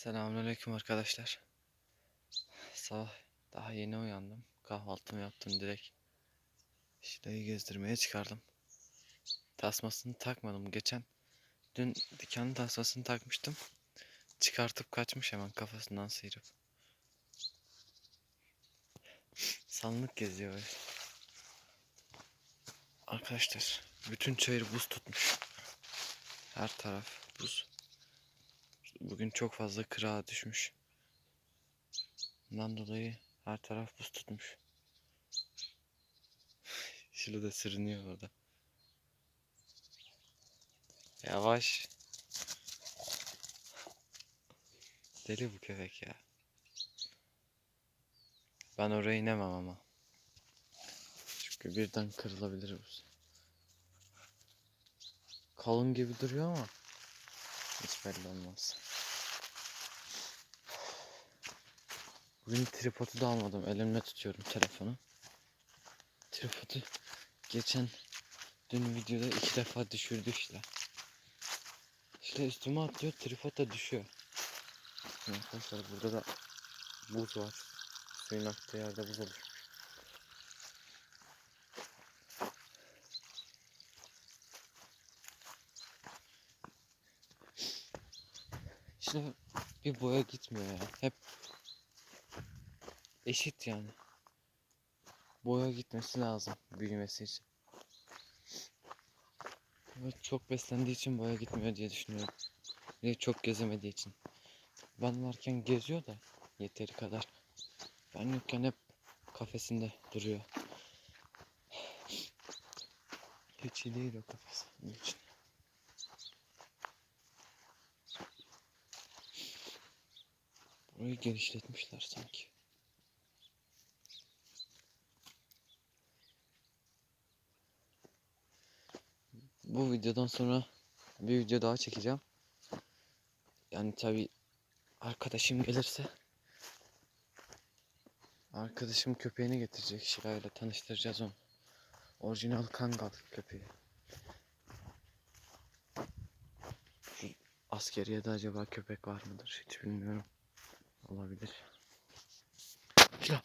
Selamünaleyküm arkadaşlar. Sabah daha yeni uyandım. Kahvaltımı yaptım direkt. Şile'yi gezdirmeye çıkardım. Tasmasını takmadım geçen. Dün dükkanın tasmasını takmıştım. Çıkartıp kaçmış hemen kafasından sıyırıp. Salınık geziyor öyle. Arkadaşlar bütün çayır buz tutmuş. Her taraf buz. Bugün çok fazla kırağa düşmüş. Bundan dolayı her taraf buz tutmuş. Şilo da sürünüyor orada. Yavaş. Deli bu köpek ya. Ben oraya inemem ama. Çünkü birden kırılabilir buz. Kalın gibi duruyor ama hiç belli olmaz. Bugün tripodu da almadım. Elimle tutuyorum telefonu. Tripodu geçen dün videoda iki defa düşürdü işte. İşte üstüme atlıyor tripod da düşüyor. Arkadaşlar burada da buz var. Suyun aktığı yerde buz oluşmuş. İşte bir boya gitmiyor ya. Hep eşit yani. Boya gitmesi lazım büyümesi için. Evet, çok beslendiği için boya gitmiyor diye düşünüyorum. De çok gezemediği için. Ben varken geziyor da yeteri kadar. Ben yokken hep kafesinde duruyor. Hiç iyi değil o kafesi. Onun için. Burayı genişletmişler sanki. Bu videodan sonra bir video daha çekeceğim. Yani tabi arkadaşım gelirse arkadaşım köpeğini getirecek. Şira ile tanıştıracağız onu. Orijinal Kangal köpeği. Şu Askeriyede acaba köpek var mıdır? Hiç bilmiyorum. Olabilir. Şila.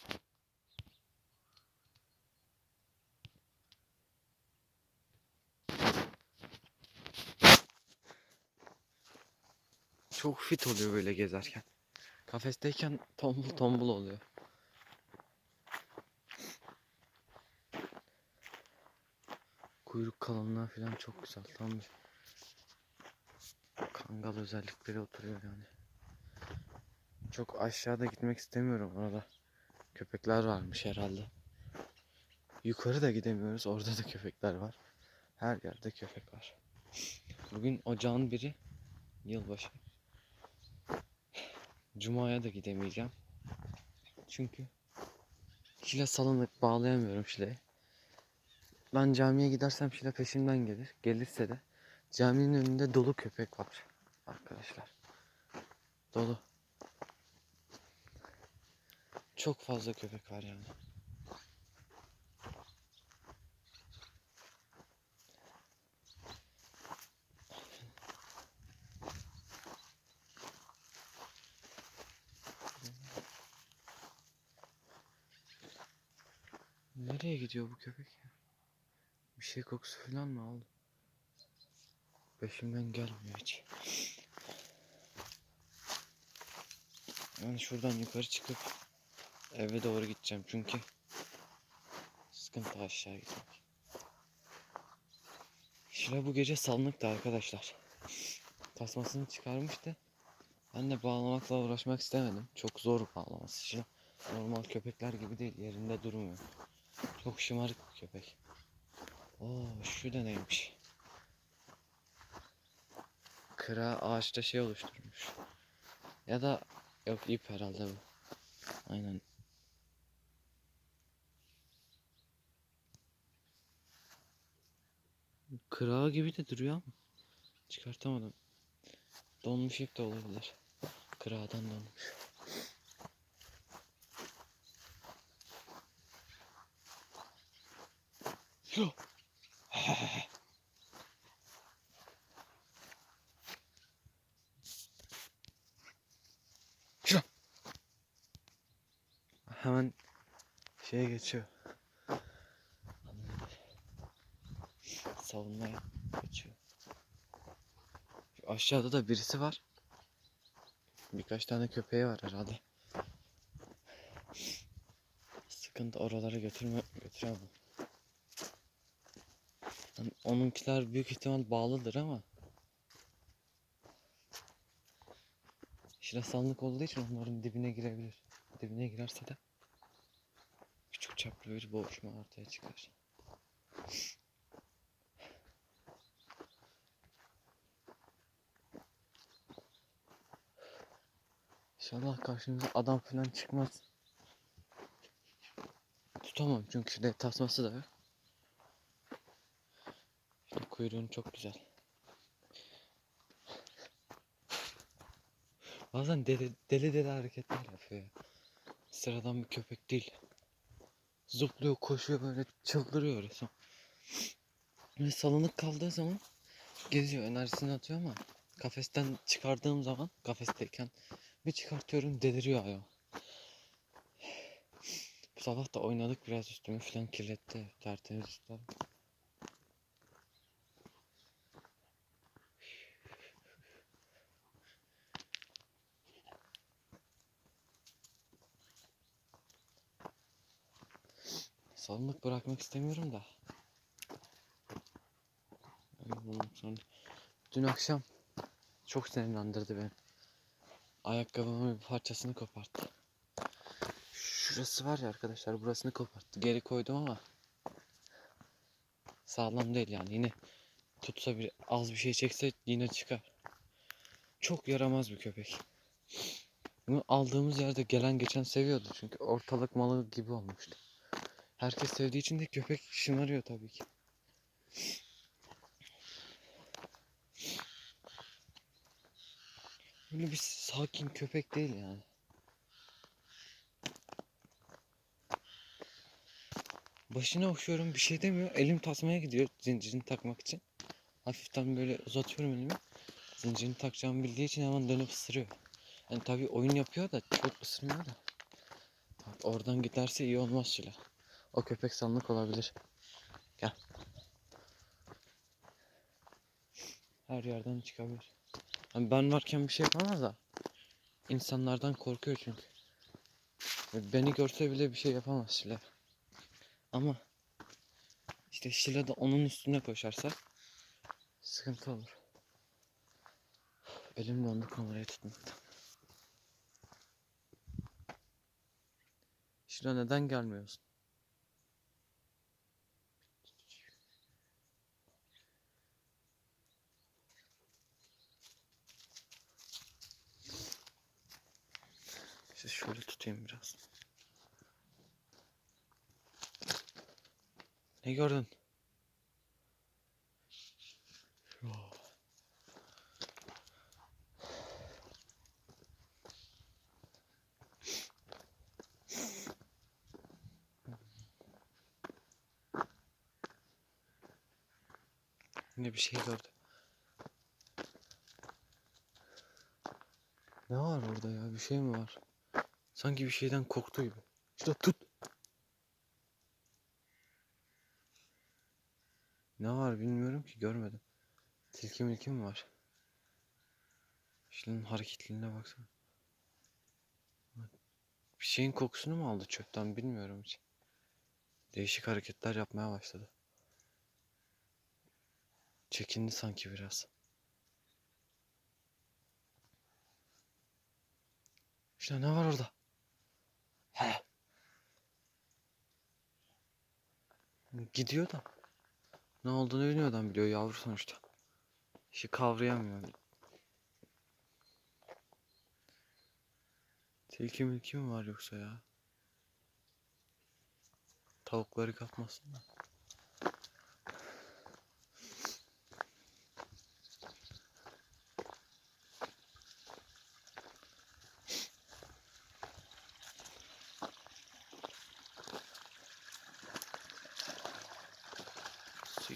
Çok fit oluyor böyle gezerken. Kafesteyken tombul tombul oluyor. Kuyruk kalınlığı falan çok güzel. Tam bir kangal özellikleri oturuyor yani. Çok aşağıda gitmek istemiyorum orada. Köpekler varmış herhalde. Yukarı da gidemiyoruz. Orada da köpekler var. Her yerde köpek var. Bugün ocağın biri yılbaşı. Cuma'ya da gidemeyeceğim. Çünkü Şile salınık bağlayamıyorum Şile'ye. Ben camiye gidersem Şile peşimden gelir. Gelirse de caminin önünde dolu köpek var. Arkadaşlar. Dolu. Çok fazla köpek var yani. Nereye gidiyor bu köpek ya? Bir şey kokusu falan mı aldı? Peşimden gelmiyor hiç. Ben şuradan yukarı çıkıp eve doğru gideceğim çünkü sıkıntı aşağı gitmek. Şira bu gece salınıktı arkadaşlar. Tasmasını çıkarmıştı. Ben de bağlamakla uğraşmak istemedim. Çok zor bağlaması. Şira normal köpekler gibi değil. Yerinde durmuyor. Çok şımarık bir köpek. Oo şu da neymiş? Kıra ağaçta şey oluşturmuş. Ya da yok ip herhalde bu. Aynen. Kırağı gibi de duruyor ama çıkartamadım. Donmuş ip de olabilir. Kırağdan donmuş. Şura. Hemen şeye geçiyor. Savunmaya geçiyor. Şu aşağıda da birisi var. Birkaç tane köpeği var herhalde. Sıkıntı oralara götürme götüremem. Yani onunkiler büyük ihtimal bağlıdır ama Şirasanlık olduğu için onların dibine girebilir. Dibine girerse de küçük çaplı bir boğuşma ortaya çıkar. İnşallah karşımıza adam falan çıkmaz. Tutamam çünkü şurada tasması da yok. Kuyruğun çok güzel. Bazen deli deli, deli hareketler yapıyor ya. Sıradan bir köpek değil. Zıplıyor, koşuyor böyle çıldırıyor resmen. Ve salınık kaldığı zaman geziyor, enerjisini atıyor ama kafesten çıkardığım zaman kafesteyken bir çıkartıyorum deliriyor hayvan. Bu sabah da oynadık biraz üstümü falan kirletti. Tertemiz üstler. Salınık bırakmak istemiyorum da. Dün akşam çok sinirlendirdi beni. Ayakkabımın bir parçasını koparttı. Şurası var ya arkadaşlar burasını koparttı. Geri koydum ama sağlam değil yani yine tutsa bir az bir şey çekse yine çıkar. Çok yaramaz bir köpek. Bunu aldığımız yerde gelen geçen seviyordu çünkü ortalık malı gibi olmuştu. Herkes sevdiği için de köpek şımarıyor tabii ki. Böyle bir sakin köpek değil yani. Başına okşuyorum bir şey demiyor. Elim tasmaya gidiyor zincirini takmak için. Hafiften böyle uzatıyorum elimi. Zincirini takacağımı bildiği için hemen dönüp ısırıyor. Yani tabii oyun yapıyor da çok ısırmıyor da. Oradan giderse iyi olmaz Şila. O köpek sanlık olabilir. Gel. Her yerden çıkabilir. Hani ben varken bir şey yapamaz da. İnsanlardan korkuyor çünkü. Beni görse bile bir şey yapamaz Şila. Ama işte Şila da onun üstüne koşarsa sıkıntı olur. Elim dondu kamerayı tutmaktan. Şila neden gelmiyorsun? İşte şöyle tutayım biraz. Ne gördün? Yine bir şey gördü. Ne var orada ya? Bir şey mi var? Sanki bir şeyden korktu gibi. İşte tut. Ne var bilmiyorum ki görmedim. Tilki milki mi var? Şunun hareketliliğine baksana. Bir şeyin kokusunu mu aldı çöpten bilmiyorum hiç. Değişik hareketler yapmaya başladı. Çekindi sanki biraz. İşte ne var orada? He. Gidiyor da. Ne olduğunu bilmeden biliyor yavru sonuçta. İşi kavrayamıyor. Tilki milki mi var yoksa ya? Tavukları kapmasın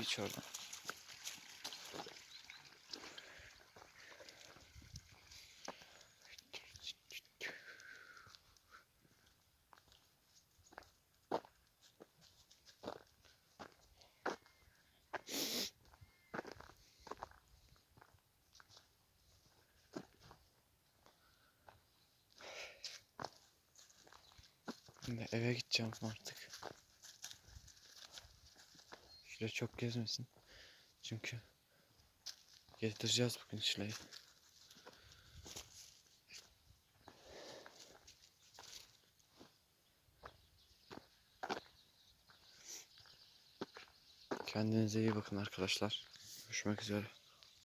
iç oradan. Eve gideceğim artık. Şöyle çok gezmesin. Çünkü gezdireceğiz bugün Şile'yi. Kendinize iyi bakın arkadaşlar. Görüşmek üzere.